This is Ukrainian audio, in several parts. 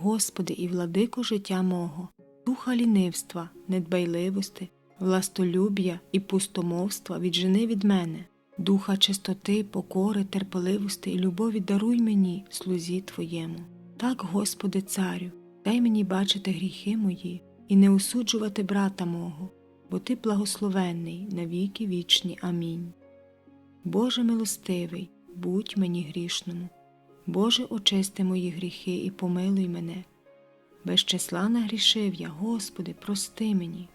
Господи і владико життя мого, духа лінивства, недбайливости, властолюб'я і пустомовства віджени від мене, духа чистоти, покори, терпеливости і любові даруй мені, слузі Твоєму. Так, Господи, царю, дай мені бачити гріхи мої і не осуджувати брата мого, бо Ти благословенний на віки вічні. Амінь. Боже милостивий, будь мені грішному. Боже, очисти мої гріхи і помилуй мене. Без числа нагрішив я, Господи, прости мені.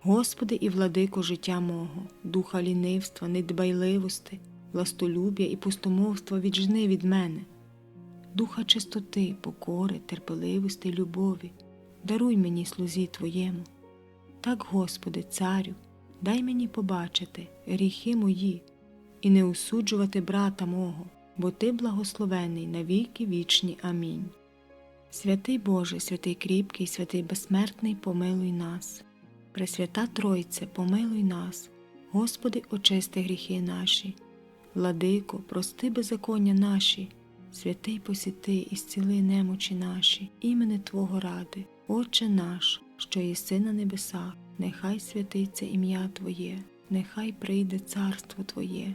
Господи і владико життя мого, духа лінивства, недбайливости, властолюб'я і пустомовства віджни від мене, духа чистоти, покори, терпеливости й любові, даруй мені слузі Твоєму. Так, Господи, царю, дай мені побачити гріхи мої і не осуджувати брата мого, бо Ти благословений на віки вічні. Амінь. Святий Боже, святий кріпкий, святий безсмертний, помилуй нас. Пресвята Тройце, помилуй нас, Господи, очисти гріхи наші, Владико, прости беззаконня наші, святий посіти і зціли немочі наші, імени Твого ради, Отче наш, що єси на небесах, нехай святиться ім'я Твоє, нехай прийде царство Твоє,